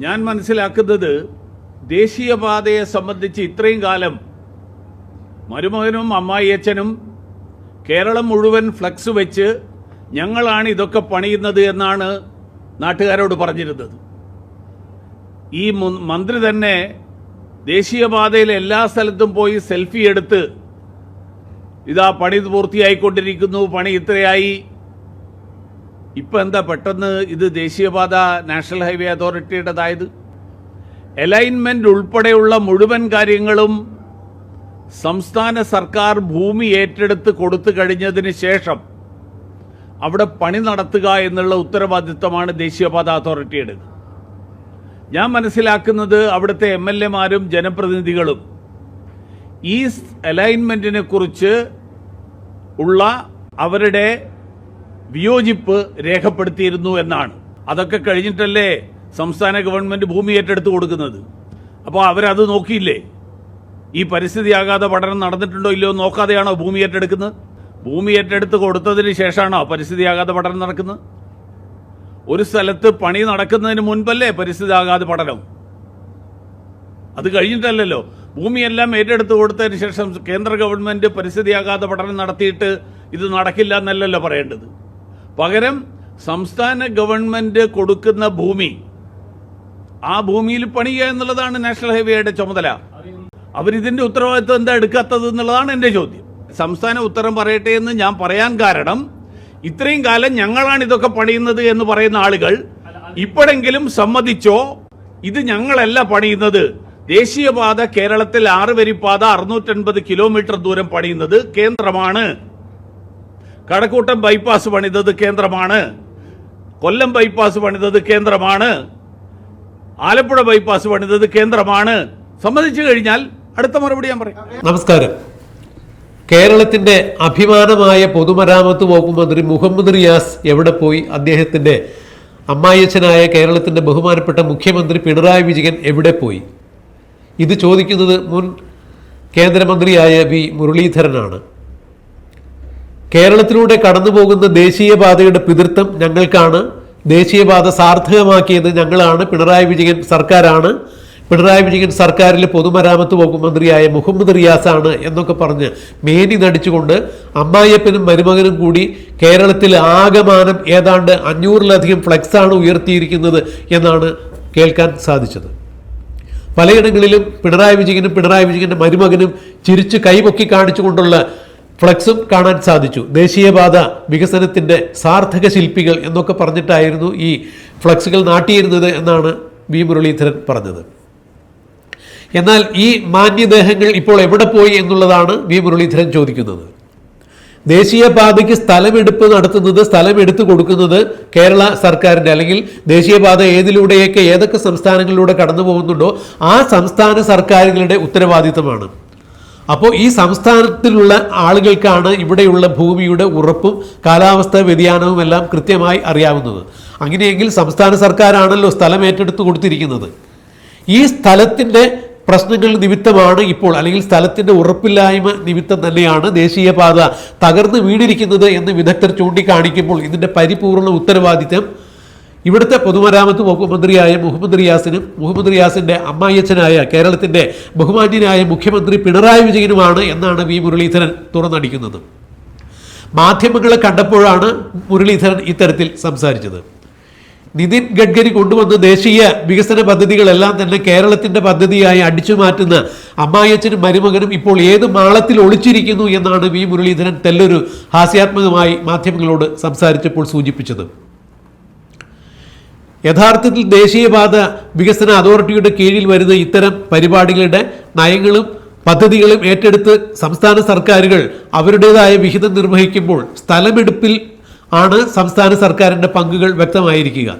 ഞാൻ മനസ്സിലാക്കുന്നത് ദേശീയപാതയെ സംബന്ധിച്ച് ഇത്രയും കാലം മരുമകനും അമ്മായിയച്ഛനും കേരളം മുഴുവൻ ഫ്ലക്സ് വെച്ച് ഞങ്ങളാണ് ഇതൊക്കെ പണിയുന്നത് എന്നാണ് നാട്ടുകാരോട് പറഞ്ഞിരുന്നത്. ഈ മന്ത്രി തന്നെ ദേശീയപാതയിൽ എല്ലാ സ്ഥലത്തും പോയി സെൽഫി എടുത്ത് ഇതാ പണി പൂർത്തിയായിക്കൊണ്ടിരിക്കുന്നു പണി ഇത്രയായി ഇപ്പം എന്താ പെട്ടെന്ന് ഇത് ദേശീയപാത നാഷണൽ ഹൈവേ അതോറിറ്റിയുടേതായത്? അലൈൻമെന്റ് ഉൾപ്പെടെയുള്ള മുഴുവൻ കാര്യങ്ങളും സംസ്ഥാന സർക്കാർ ഭൂമി ഏറ്റെടുത്ത് കൊടുത്തു കഴിഞ്ഞതിന് ശേഷം അവിടെ പണി നടത്തുക എന്നുള്ള ഉത്തരവാദിത്വമാണ് ദേശീയപാത അതോറിറ്റിയുടെ ഞാൻ മനസ്സിലാക്കുന്നത് അവിടുത്തെ എം എൽ എമാരും ജനപ്രതിനിധികളും ഈ അലൈൻമെന്റിനെ കുറിച്ച് ഉള്ള അവരുടെ വിയോജിപ്പ് രേഖപ്പെടുത്തിയിരുന്നു എന്നാണ്. അതൊക്കെ കഴിഞ്ഞിട്ടല്ലേ സംസ്ഥാന ഗവൺമെന്റ് ഭൂമി ഏറ്റെടുത്ത് കൊടുക്കുന്നത്. അപ്പോൾ അവരത് നോക്കിയില്ലേ? ഈ പരിസ്ഥിതി പരിസ്ഥിതിയാകാതെ പഠനം നടന്നിട്ടുണ്ടോ ഇല്ലയോ നോക്കാതെയാണോ ഭൂമി ഏറ്റെടുക്കുന്നത്? ഭൂമി ഏറ്റെടുത്ത് കൊടുത്തതിന് ശേഷമാണോ പരിസ്ഥിതിയാകാതെ പഠനം നടക്കുന്നത്? ഒരു സ്ഥലത്ത് പണി നടക്കുന്നതിന് മുൻപല്ലേ പരിസ്ഥിതി പരിസ്ഥിതിയാകാതെ പഠനം? അത് കഴിഞ്ഞിട്ടല്ലല്ലോ. ഭൂമിയെല്ലാം ഏറ്റെടുത്ത് കൊടുത്തതിന് ശേഷം കേന്ദ്ര ഗവൺമെന്റ് പരിസ്ഥിതി പരിസ്ഥിതിയാകാതെ പഠനം നടത്തിയിട്ട് ഇത് നടക്കില്ല എന്നല്ലല്ലോ പറയേണ്ടത്. പകരം സംസ്ഥാന ഗവൺമെന്റ് കൊടുക്കുന്ന ഭൂമി ആ ഭൂമിയിൽ പണിയുക എന്നുള്ളതാണ് നാഷണൽ ഹൈവേയുടെ ചുമതല. അവരിതിന്റെ ഉത്തരവാദിത്വം എന്താ എടുക്കാത്തത് എന്നുള്ളതാണ് എന്റെ ചോദ്യം. സംസ്ഥാന ഉത്തരം പറയട്ടെ എന്ന് ഞാൻ പറയാൻ കാരണം ഇത്രയും കാലം ഞങ്ങളാണ് ഇതൊക്കെ പണിയുന്നത് എന്ന് പറയുന്ന ആളുകൾ ഇപ്പോഴെങ്കിലും സമ്മതിച്ചോ? ഇത് ഞങ്ങളല്ല പണിയുന്നത്. ദേശീയപാത കേരളത്തിൽ ആറ് ആറുവരിപ്പാത അറുന്നൂറ്റൻപത് കിലോമീറ്റർ ദൂരം പണിയുന്നത് കേന്ദ്രമാണ്. കടക്കൂട്ടം ബൈപ്പാസ് പണിതത് കേന്ദ്രമാണ്. കൊല്ലം ബൈപ്പാസ് പണിതത് കേന്ദ്രമാണ്. ആലപ്പുഴ ബൈപ്പാസ് പണിതത് കേന്ദ്രമാണ്. സമ്മതിച്ചു കഴിഞ്ഞാൽ അടുത്ത മറുപടി ഞാൻ പറയാം. നമസ്കാരം. കേരളത്തിന്റെ അഭിമാനമായ പൊതുമരാമത്ത് വകുപ്പ് മന്ത്രി മുഹമ്മദ് റിയാസ് എവിടെ പോയി? അദ്ദേഹത്തിന്റെ അമ്മായിയച്ഛനായ കേരളത്തിന്റെ ബഹുമാനപ്പെട്ട മുഖ്യമന്ത്രി പിണറായി വിജയൻ എവിടെ പോയി? ഇത് ചോദിക്കുന്നത് മുൻ കേന്ദ്രമന്ത്രിയായ വി മുരളീധരനാണ്. കേരളത്തിലൂടെ കടന്നുപോകുന്ന ദേശീയപാതയുടെ പിതൃത്വം ഞങ്ങൾക്കാണ്. ദേശീയപാത സാർത്ഥകമാക്കിയത് ഞങ്ങളാണ്. പിണറായി വിജയൻ സർക്കാരാണ്. പിണറായി വിജയൻ സർക്കാരിൽ പൊതുമരാമത്ത് വകുപ്പ് മന്ത്രിയായ മുഹമ്മദ് റിയാസാണ് എന്നൊക്കെ പറഞ്ഞ് മേനി നടിച്ചുകൊണ്ട് അമ്മായിയപ്പനും മരുമകനും കൂടി കേരളത്തിൽ ആകമാനം ഏതാണ്ട് അഞ്ഞൂറിലധികം ഫ്ലെക്സാണ് ഉയർത്തിയിരിക്കുന്നത് എന്നാണ് കേൾക്കാൻ സാധിച്ചത്. പലയിടങ്ങളിലും പിണറായി വിജയനും പിണറായി വിജയന്റെ മരുമകനും ചിരിച്ച് കൈപൊക്കി കാണിച്ചുകൊണ്ടുള്ള ഫ്ലക്സും കാണാൻ സാധിച്ചു. ദേശീയപാത വികസനത്തിന്റെ സാർത്ഥക ശില്പികൾ എന്നൊക്കെ പറഞ്ഞിട്ടായിരുന്നു ഈ ഫ്ലക്സുകൾ നാട്ടിയിരുന്നത് എന്നാണ് വി. മുരളീധരൻ പറഞ്ഞത്. എന്നാൽ ഈ മാന്യദേഹങ്ങൾ ഇപ്പോൾ എവിടെ പോയി എന്നുള്ളതാണ് വി. മുരളീധരൻ ചോദിക്കുന്നത്. ദേശീയപാതയ്ക്ക് സ്ഥലമെടുപ്പ് നടത്തുന്നത് സ്ഥലമെടുത്ത് കൊടുക്കുന്നത് കേരള സർക്കാരിന്റെ അല്ലെങ്കിൽ ദേശീയപാത ഏതിലൂടെയൊക്കെ ഏതൊക്കെ സംസ്ഥാനങ്ങളിലൂടെ കടന്നു പോകുന്നുണ്ടോ ആ സംസ്ഥാന സർക്കാരുകളുടെ ഉത്തരവാദിത്തമാണ്. അപ്പോൾ ഈ സംസ്ഥാനത്തിലുള്ള ആളുകൾക്കാണ് ഇവിടെയുള്ള ഭൂമിയുടെ ഉറപ്പും കാലാവസ്ഥാ വ്യതിയാനവും എല്ലാം കൃത്യമായി അറിയാവുന്നത്. അങ്ങനെയെങ്കിൽ സംസ്ഥാന സർക്കാരാണല്ലോ സ്ഥലം ഏറ്റെടുത്ത് കൊടുത്തിരിക്കുന്നത്. ഈ സ്ഥലത്തിന്റെ പ്രശ്നങ്ങൾ നിമിത്തമാണ് ഇപ്പോൾ അല്ലെങ്കിൽ സ്ഥലത്തിന്റെ ഉറപ്പില്ലായ്മ നിമിത്തം തന്നെയാണ് ദേശീയപാത തകർന്നു വീണിരിക്കുന്നത് എന്ന് വിദഗ്ധർ ചൂണ്ടിക്കാണിക്കുമ്പോൾ ഇതിന്റെ പരിപൂർണ ഉത്തരവാദിത്തം ഇവിടുത്തെ പൊതുമരാമത്ത് മന്ത്രിയായ മുഹമ്മദ് റിയാസിനും മുഹമ്മദ് റിയാസിന്റെ അമ്മായിയച്ഛനായ കേരളത്തിന്റെ ബഹുമാന്യനായ മുഖ്യമന്ത്രി പിണറായി വിജയനുമാണ് എന്നാണ് വി മുരളീധരൻ തുറന്നടിക്കുന്നത്. മാധ്യമങ്ങളെ കണ്ടപ്പോഴാണ് മുരളീധരൻ ഇത്തരത്തിൽ സംസാരിച്ചത്. നിതിൻ ഗഡ്കരി കൊണ്ടുവന്ന ദേശീയ വികസന പദ്ധതികളെല്ലാം തന്നെ കേരളത്തിന്റെ പദ്ധതിയായി അടിച്ചു മാറ്റുന്ന അമ്മായച്ചനും മരുമകനും ഇപ്പോൾ ഏത് മാളത്തിൽ ഒളിച്ചിരിക്കുന്നു എന്നാണ് വി മുരളീധരൻ തെല്ലൊരു ഹാസ്യാത്മകമായി മാധ്യമങ്ങളോട് സംസാരിച്ചപ്പോൾ സൂചിപ്പിച്ചത്. യഥാർത്ഥത്തിൽ ദേശീയപാത വികസന അതോറിറ്റിയുടെ കീഴിൽ വരുന്ന ഇത്തരം പരിപാടികളുടെ നയങ്ങളും പദ്ധതികളും ഏറ്റെടുത്ത് സംസ്ഥാന സർക്കാരുകൾ അവരുടേതായ വിഹിതം നിർവഹിക്കുമ്പോൾ സ്ഥലമെടുപ്പിൽ ആണ് സംസ്ഥാന സർക്കാരിന്റെ പങ്കുകൾ വ്യക്തമായിരിക്കുക.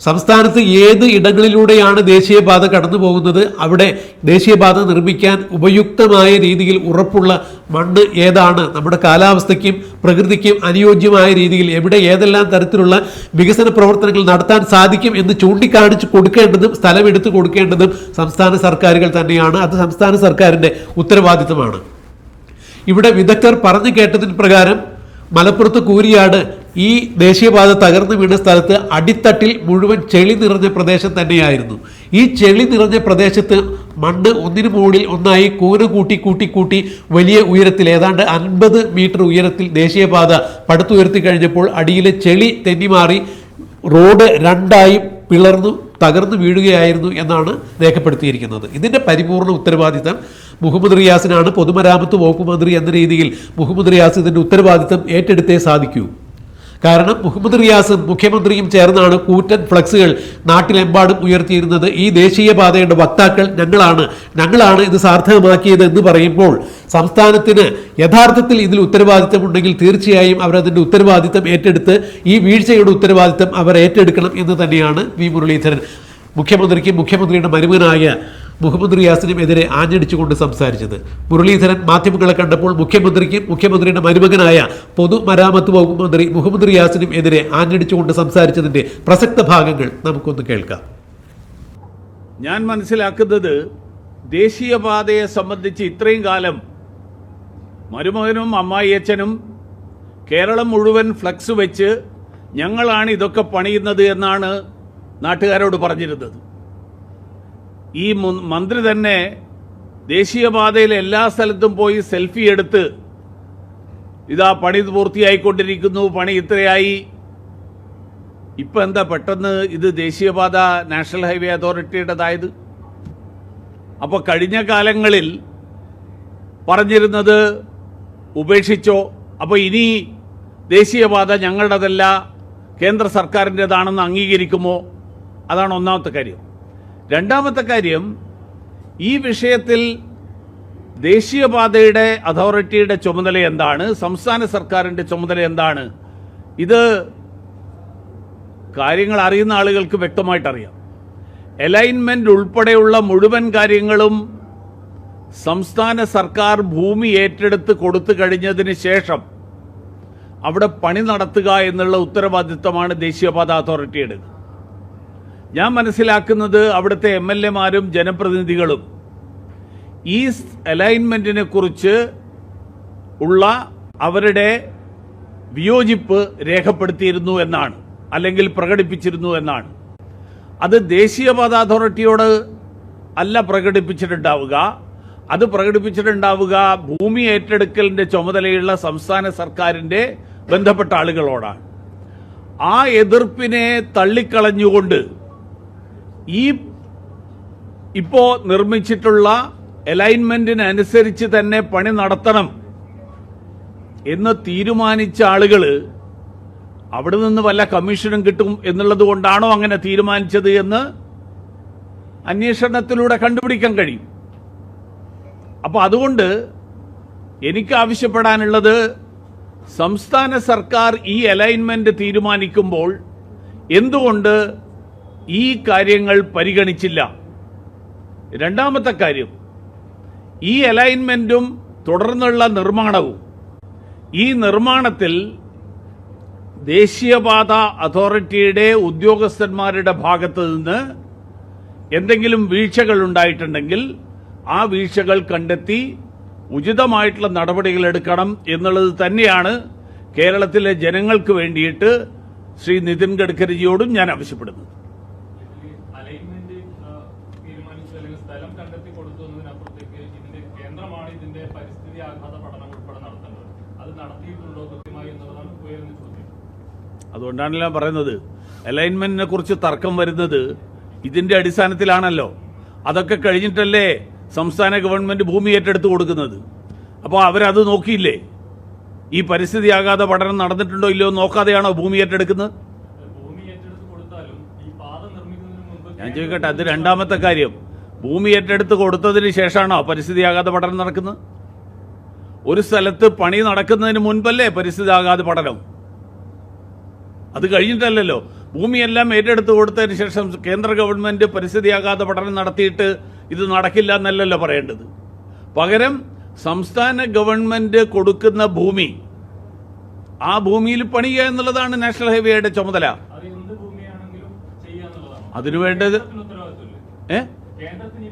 സംസ്ഥാനത്ത് ഏത് ഇടങ്ങളിലൂടെയാണ് ദേശീയപാത കടന്നു പോകുന്നത്? അവിടെ ദേശീയപാത നിർമ്മിക്കാൻ ഉപയുക്തമായ രീതിയിൽ ഉറപ്പുള്ള മണ്ണ് ഏതാണ്? നമ്മുടെ കാലാവസ്ഥയ്ക്കും പ്രകൃതിക്കും അനുയോജ്യമായ രീതിയിൽ എവിടെ ഏതെല്ലാം തരത്തിലുള്ള വികസന പ്രവർത്തനങ്ങൾ നടത്താൻ സാധിക്കും എന്ന് ചൂണ്ടിക്കാണിച്ച് കൊടുക്കേണ്ടതും സ്ഥലമെടുത്ത് കൊടുക്കേണ്ടതും സംസ്ഥാന സർക്കാരുകൾ തന്നെയാണ്. അത് സംസ്ഥാന സർക്കാരിന്റെ ഉത്തരവാദിത്തമാണ്. ഇവിടെ വിദഗ്ധർ പറഞ്ഞു കേട്ടതിന് പ്രകാരം മലപ്പുറത്ത് കൂരിയാട് ഈ ദേശീയപാത തകർന്നു വീണ സ്ഥലത്ത് അടിത്തട്ടിൽ മുഴുവൻ ചെളി നിറഞ്ഞ പ്രദേശം തന്നെയായിരുന്നു. ഈ ചെളി നിറഞ്ഞ പ്രദേശത്ത് മണ്ണ് ഒന്നിനു മുകളിൽ ഒന്നായി കൂന കൂട്ടി കൂട്ടി കൂട്ടി വലിയ ഉയരത്തിൽ ഏതാണ്ട് അൻപത് മീറ്റർ ഉയരത്തിൽ ദേശീയപാത പടുത്തുയർത്തി കഴിഞ്ഞപ്പോൾ അടിയിലെ ചെളി തെന്നിമാറി റോഡ് രണ്ടായി പിളർന്നു തകർന്നു വീഴുകയായിരുന്നു എന്നാണ് രേഖപ്പെടുത്തിയിരിക്കുന്നത്. ഇതിന്റെ പരിപൂർണ ഉത്തരവാദിത്തം മുഹമ്മദ് റിയാസിനാണ്. പൊതുമരാമത്ത് വകുപ്പ് മന്ത്രി എന്ന രീതിയിൽ മുഹമ്മദ് റിയാസ് ഇതിന്റെ ഉത്തരവാദിത്തം ഏറ്റെടുത്തേ സാധിക്കൂ. കാരണം മുഹമ്മദ് റിയാസും മുഖ്യമന്ത്രിയും ചേർന്നാണ് കൂറ്റൻ ഫ്ലക്സുകൾ നാട്ടിലെമ്പാടും ഉയർത്തിയിരുന്നത്. ഈ ദേശീയപാതയുടെ വക്താക്കൾ ഞങ്ങളാണ്. ഞങ്ങളാണ് ഇത് സാർത്ഥകമാക്കിയത് എന്ന് പറയുമ്പോൾ സംസ്ഥാനത്തിന് യഥാർത്ഥത്തിൽ ഇതിൽ ഉത്തരവാദിത്തമുണ്ടെങ്കിൽ തീർച്ചയായും അവരതിന്റെ ഉത്തരവാദിത്തം ഏറ്റെടുത്ത് ഈ വീഴ്ചയുടെ ഉത്തരവാദിത്തം അവർ ഏറ്റെടുക്കണം എന്ന് തന്നെയാണ് വി മുരളീധരൻ. മുഖ്യമന്ത്രിക്ക് മുഖ്യമന്ത്രിയുടെ മരുമകനായ മുഹമ്മദ് റിയാസിനും എതിരെ ആഞ്ഞടിച്ചുകൊണ്ട് സംസാരിച്ചത്. മുരളീധരൻ മാധ്യമങ്ങളെ കണ്ടപ്പോൾ മുഖ്യമന്ത്രിക്കും മുഖ്യമന്ത്രിയുടെ മരുമകനായ പൊതുമരാമത്ത് വകുപ്പ് മന്ത്രി മുഹമ്മദ് റിയാസിനും എതിരെ ആഞ്ഞടിച്ചുകൊണ്ട് സംസാരിച്ചതിന്റെ പ്രസക്ത ഭാഗങ്ങൾ നമുക്കൊന്ന് കേൾക്കാം. ഞാൻ മനസ്സിലാക്കുന്നത് ദേശീയപാതയെ സംബന്ധിച്ച് ഇത്രയും കാലം മരുമകനും അമ്മായിയച്ഛനും കേരളം മുഴുവൻ ഫ്ലക്സ് വെച്ച് ഞങ്ങളാണ് ഇതൊക്കെ പണിയുന്നത് എന്നാണ് നാട്ടുകാരോട് പറഞ്ഞിരുന്നത്. ഈ മന്ത്രി തന്നെ ദേശീയപാതയിലെ എല്ലാ സ്ഥലത്തും പോയി സെൽഫി എടുത്ത് ഇതാ പണി പൂർത്തിയായിക്കൊണ്ടിരിക്കുന്നു പണി ഇത്രയായി. ഇപ്പം എന്താ പെട്ടെന്ന് ഇത് ദേശീയപാത നാഷണൽ ഹൈവേ അതോറിറ്റിയുടേതായത്? അപ്പോൾ കഴിഞ്ഞ കാലങ്ങളിൽ പറഞ്ഞിരുന്നത് ഉപേക്ഷിച്ചോ അപ്പോൾ ഇനി ദേശീയപാത ഞങ്ങളുടേതല്ല കേന്ദ്ര സർക്കാരിന്റെതാണെന്ന് അംഗീകരിക്കുമോ? അതാണ് ഒന്നാമത്തെ കാര്യം. രണ്ടാമത്തെ കാര്യം ഈ വിഷയത്തിൽ ദേശീയപാതയുടെ അതോറിറ്റിയുടെ ചുമതല എന്താണ് സംസ്ഥാന സർക്കാരിന്റെ ചുമതല എന്താണ്? ഇത് കാര്യങ്ങൾ അറിയുന്ന ആളുകൾക്ക് വ്യക്തമായിട്ടറിയാം. അലൈൻമെന്റ് ഉൾപ്പെടെയുള്ള മുഴുവൻ കാര്യങ്ങളും സംസ്ഥാന സർക്കാർ ഭൂമി ഏറ്റെടുത്ത് കൊടുത്തു കഴിഞ്ഞതിന് ശേഷം അവിടെ പണി നടത്തുക എന്നുള്ള ഉത്തരവാദിത്തമാണ് ദേശീയപാത അതോറിറ്റിയുടെ ഞാൻ മനസ്സിലാക്കുന്നത് അവിടുത്തെ എം എൽ എമാരും ജനപ്രതിനിധികളും ഈ അലൈൻമെന്റിനെ കുറിച്ച് ഉള്ള അവരുടെ വിയോജിപ്പ് രേഖപ്പെടുത്തിയിരുന്നു എന്നാണ് അല്ലെങ്കിൽ പ്രകടിപ്പിച്ചിരുന്നു എന്നാണ്. അത് ദേശീയപാത അതോറിറ്റിയോട് അല്ല പ്രകടിപ്പിച്ചിട്ടുണ്ടാവുക. അത് പ്രകടിപ്പിച്ചിട്ടുണ്ടാവുക ഭൂമി ഏറ്റെടുക്കലിന്റെ ചുമതലയുള്ള സംസ്ഥാന സർക്കാരിന്റെ ബന്ധപ്പെട്ട ആളുകളോടാണ്. ആ എതിർപ്പിനെ തള്ളിക്കളഞ്ഞുകൊണ്ട് ഈ ഇപ്പോ നിർമ്മിച്ചിട്ടുള്ള അലൈൻമെന്റിനനുസരിച്ച് തന്നെ പണി നടത്തണം എന്ന് തീരുമാനിച്ച ആളുകൾ അവിടെ നിന്ന് വല്ല കമ്മീഷനും കിട്ടും എന്നുള്ളത് കൊണ്ടാണോ അങ്ങനെ തീരുമാനിച്ചത് എന്ന് അന്വേഷണത്തിലൂടെ കണ്ടുപിടിക്കാൻ കഴിയും. അപ്പൊ അതുകൊണ്ട് എനിക്ക് ആവശ്യപ്പെടാനുള്ളത് സംസ്ഥാന സർക്കാർ ഈ അലൈൻമെന്റ് തീരുമാനിക്കുമ്പോൾ എന്തുകൊണ്ട് ഈ കാര്യങ്ങൾ പരിഗണിച്ചില്ല. രണ്ടാമത്തെ കാര്യം ഈ അലൈൻമെന്റും തുടർന്നുള്ള നിർമ്മാണവും. ഈ നിർമ്മാണത്തിൽ ദേശീയപാത അതോറിറ്റിയുടെ ഉദ്യോഗസ്ഥന്മാരുടെ ഭാഗത്ത് നിന്ന് എന്തെങ്കിലും വീഴ്ചകൾ ഉണ്ടായിട്ടുണ്ടെങ്കിൽ ആ വീഴ്ചകൾ കണ്ടെത്തി ഉചിതമായിട്ടുള്ള നടപടികൾ എടുക്കണം എന്നുള്ളത് തന്നെയാണ് കേരളത്തിലെ ജനങ്ങൾക്ക് വേണ്ടിയിട്ട് ശ്രീ നിതിൻ ഗഡ്കരിജിയോടും ഞാൻ ആവശ്യപ്പെടുന്നത് അലൈൻമെന്റ് തീരുമാനിച്ചു അല്ലെങ്കിൽ സ്ഥലം കണ്ടെത്തി കൊടുത്തു എന്നതിനപ്പുറത്തേക്ക് ഇതിന്റെ കേന്ദ്രമാണ് ഇതിന്റെ പരിസ്ഥിതി ആഘാത പഠനം ഉൾപ്പെടെ നടത്തേണ്ടത് അത് നടത്തിയിട്ടുണ്ടോ കൃത്യമായി എന്നുള്ളതാണ് ഉയർന്ന ചോദ്യം അതുകൊണ്ടാണ് ഞാൻ പറയുന്നത്. അലൈൻമെന്റിനെ കുറിച്ച് തർക്കം വരുന്നത് ഇതിന്റെ അടിസ്ഥാനത്തിലാണല്ലോ. അതൊക്കെ കഴിഞ്ഞിട്ടല്ലേ സംസ്ഥാന ഗവൺമെന്റ് ഭൂമി ഏറ്റെടുത്ത് കൊടുക്കുന്നത്. അപ്പോൾ അവരത് നോക്കിയില്ലേ? ഈ പരിസ്ഥിതി ആഘാത പഠനം നടന്നിട്ടുണ്ടോ ഇല്ലയോ നോക്കാതെയാണോ ഭൂമി ഏറ്റെടുക്കുന്നത്? ഞാൻ ചോദിക്കട്ടെ അത് രണ്ടാമത്തെ കാര്യം. ഭൂമി ഏറ്റെടുത്ത് കൊടുത്തതിന് ശേഷമാണോ പരിസ്ഥിതി ആഘാത പഠനം നടക്കുന്നത്? ഒരു സ്ഥലത്ത് പണി നടക്കുന്നതിന് മുൻപല്ലേ പരിസ്ഥിതി ആഘാത പഠനം? അത് കഴിഞ്ഞിട്ടല്ലല്ലോ. ഭൂമിയെല്ലാം ഏറ്റെടുത്ത് കൊടുത്തതിന് ശേഷം കേന്ദ്ര ഗവൺമെന്റ് പരിസ്ഥിതിയാകാതെ പഠനം നടത്തിയിട്ട് ഇത് നടക്കില്ല എന്നല്ലല്ലോ പറയേണ്ടത്. പകരം സംസ്ഥാന ഗവൺമെന്റ് കൊടുക്കുന്ന ഭൂമി ആ ഭൂമിയിൽ പണിയുക എന്നുള്ളതാണ് നാഷണൽ ഹൈവേയുടെ ചുമതല. അത് എന്ത് ഭൂമിയാണെങ്കിലും ചെയ്യാന്നുള്ളതാണ് അതിനു വേണ്ടത് കേന്ദ്രത്തിന് ഏ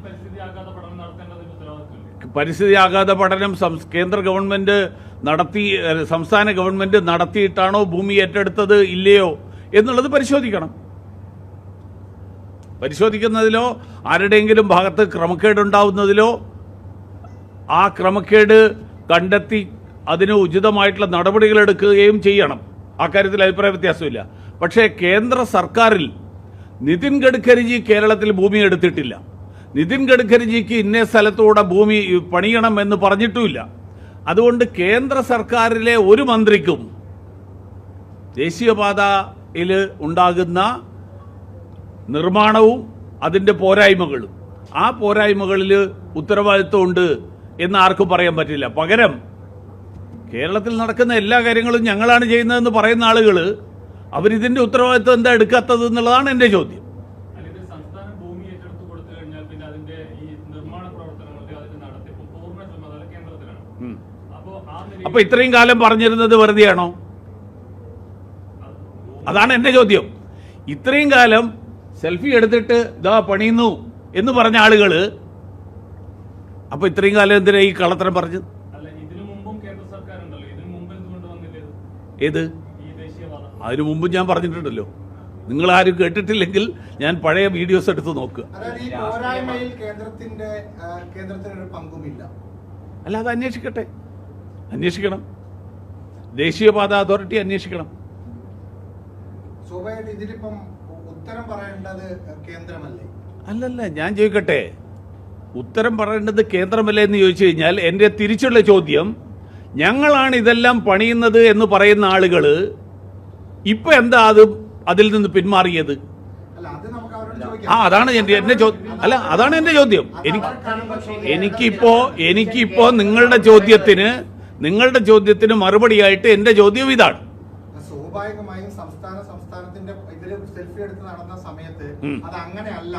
പരിസ്ഥിതി ആഘാത പഠനം കേന്ദ്ര ഗവൺമെന്റ് നടത്തി സംസ്ഥാന ഗവൺമെന്റ് നടത്തിയിട്ടാണോ ഭൂമി ഏറ്റെടുത്തത് ഇല്ലയോ എന്നുള്ളത് പരിശോധിക്കണം. പരിശോധിക്കുന്നതിലോ ആരുടെയെങ്കിലും ഭാഗത്ത് ക്രമക്കേടുണ്ടാവുന്നതിലോ ആ ക്രമക്കേട് കണ്ടെത്തി അതിന് ഉചിതമായിട്ടുള്ള നടപടികൾ എടുക്കുകയും ചെയ്യണം. അക്കാര്യത്തിൽ അഭിപ്രായ വ്യത്യാസമില്ല. പക്ഷേ കേന്ദ്ര സർക്കാരിൽ നിതിൻ ഗഡ്കരിജി കേരളത്തിൽ ഭൂമി എടുത്തിട്ടില്ല. നിതിൻ ഗഡ്കരിജിക്ക് ഇന്ന സ്ഥലത്തൂടെ ഭൂമി പണിയണം എന്ന് പറഞ്ഞിട്ടുമില്ല. അതുകൊണ്ട് കേന്ദ്ര സർക്കാരിലെ ഒരു മന്ത്രിക്കും ദേശീയപാതയിൽ ഉണ്ടാകുന്ന നിർമ്മാണവും അതിന്റെ പോരായ്മകളും. ആ പോരായ്മകളിൽ ഉത്തരവാദിത്വമുണ്ട് എന്ന് ആർക്കും പറയാൻ പറ്റില്ല. പകരം കേരളത്തിൽ നടക്കുന്ന എല്ലാ കാര്യങ്ങളും ഞങ്ങളാണ് ചെയ്യുന്നതെന്ന് പറയുന്ന ആളുകൾ അവരിതിന്റെ ഉത്തരവാദിത്വം എന്താ എടുക്കാത്തത് എന്നുള്ളതാണ് എന്റെ ചോദ്യം അല്ലെങ്കിൽ സംസ്ഥാന ഭൂമി ഏറ്റെടുത്ത് കൊടുത്തു കഴിഞ്ഞാൽ പിന്നെ അതിന്റെ ഈ നിർമ്മാണ പ്രവർത്തനങ്ങളുടെ അതിന്റെ നടത്തിപ്പ് പൂർണ ചുമതല കേന്ദ്രത്തിലാണ് ഉം. അപ്പോ ആ നിലയിൽ അപ്പൊ ഇത്രയും കാലം പറഞ്ഞിരുന്നത് വെറുതെയാണോ? അതാണ് എന്റെ ചോദ്യം. ഇത്രയും കാലം സെൽഫി എടുത്തിട്ട് ഇതാ പണിയുന്നു എന്ന് പറഞ്ഞ ആളുകൾ അപ്പൊ ഇത്രയും കാലം എന്തിനാ ഈ കള്ളത്തരം പറഞ്ഞത്? അല്ല ഇതിനു മുമ്പും കേന്ദ്ര സർക്കാർ ഇതിനു മുമ്പ് എന്തുകൊണ്ട് വന്നില്ല? ഏത്? അതിനു മുമ്പ് ഞാൻ പറഞ്ഞിട്ടുണ്ടല്ലോ. നിങ്ങൾ ആരും കേട്ടിട്ടില്ലെങ്കിൽ ഞാൻ പഴയ വീഡിയോസ് എടുത്ത് നോക്കുക അതായത് ഈ പോരായ്മയിൽ കേന്ദ്രത്തിന്റെ കേന്ദ്രത്തിന് ഒരു പങ്കുമില്ല. അല്ല അത് അന്വേഷിക്കട്ടെ. അന്വേഷിക്കണം. ദേശീയപാത അതോറിറ്റി അന്വേഷിക്കണം. അല്ലല്ല ഞാൻ ചോദിക്കട്ടെ. ഉത്തരം പറയേണ്ടത് കേന്ദ്രമല്ലേ എന്ന് ചോദിച്ചു കഴിഞ്ഞാൽ എന്റെ തിരിച്ചുള്ള ചോദ്യം ഞങ്ങളാണ് ഇതെല്ലാം പണിയുന്നത് എന്ന് പറയുന്ന ആളുകൾ ഇപ്പൊ എന്താ അത് അതിൽ നിന്ന് പിന്മാറിയത്? ആ അതാണ് എന്റെ ചോദ്യം അല്ല അതാണ് എന്റെ ചോദ്യം. എനിക്ക് എനിക്കിപ്പോ എനിക്കിപ്പോ നിങ്ങളുടെ ചോദ്യത്തിന് നിങ്ങളുടെ ചോദ്യത്തിന് മറുപടിയായിട്ട് എന്റെ ചോദ്യം ഇതാണ്. സ്വാഭാവികമായും സംസ്ഥാന സംസ്ഥാനത്തിന്റെ ഇതിൽ സെൽഫി എടുത്ത് നടന്ന സമയത്ത് അത് അങ്ങനെയല്ല.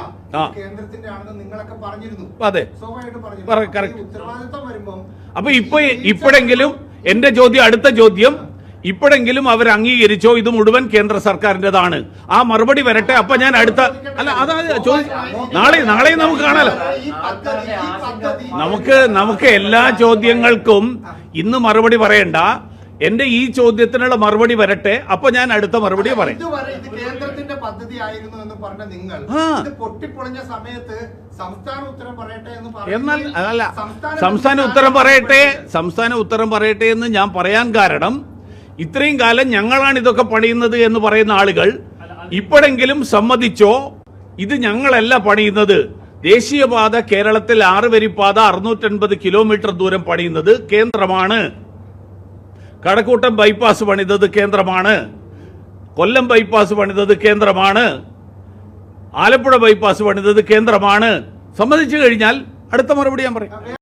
കേന്ദ്രത്തിന്റെ ആണെന്ന് നിങ്ങളൊക്കെ പറഞ്ഞിരുന്നു. അതെ. സ്വാഭാവികമായിട്ട് പറഞ്ഞു ഉത്തരവാദിത്വം വരുമ്പം അപ്പൊ ഇപ്പൊ ഇപ്പോഴെങ്കിലും എന്റെ ചോദ്യം അടുത്ത ചോദ്യം ഇപ്പോഴെങ്കിലും അവർ അംഗീകരിച്ചോ ഇത് മുഴുവൻ കേന്ദ്ര സർക്കാരിന്റെതാണ്. ആ മറുപടി വരട്ടെ അപ്പൊ ഞാൻ അടുത്ത അല്ല അതാ നാളെ നാളെ നമുക്ക് കാണാലോ. നമുക്ക് നമുക്ക് എല്ലാ ചോദ്യങ്ങൾക്കും ഇന്ന് മറുപടി പറയണ്ട. എന്റെ ഈ ചോദ്യത്തിനുള്ള മറുപടി വരട്ടെ അപ്പൊ ഞാൻ അടുത്ത മറുപടി പറയും. ഇതുവരെ ഇത് കേന്ദ്രത്തിന്റെ പദ്ധതി ആയിരുന്നു എന്ന് പറഞ്ഞ നിങ്ങൾ പൊട്ടിപ്പൊളിഞ്ഞ സമയത്ത് സംസ്ഥാന ഉത്തരം പറയട്ടെ എന്ന് എന്നാൽ അല്ല സംസ്ഥാന ഉത്തരം പറയട്ടെ സംസ്ഥാന ഉത്തരം പറയട്ടെ എന്ന് ഞാൻ പറയാൻ കാരണം ഇത്രയും കാലം ഞങ്ങളാണ് ഇതൊക്കെ പണിയുന്നത് എന്ന് പറയുന്ന ആളുകൾ ഇപ്പോഴെങ്കിലും സമ്മതിച്ചോ? ഇത് ഞങ്ങളല്ല പണിയുന്നത്. ദേശീയപാത കേരളത്തിൽ ആറുവരിപ്പാത അറുന്നൂറ്റൻപത് കിലോമീറ്റർ ദൂരം പണിയുന്നത് കേന്ദ്രമാണ്. കടക്കൂട്ടം ബൈപ്പാസ് പണിതത് കേന്ദ്രമാണ്. കൊല്ലം ബൈപ്പാസ് പണിതത് കേന്ദ്രമാണ്. ആലപ്പുഴ ബൈപ്പാസ് പണിതത് കേന്ദ്രമാണ്. സമ്മതിച്ചു കഴിഞ്ഞാൽ അടുത്ത മറുപടി ഞാൻ പറയും.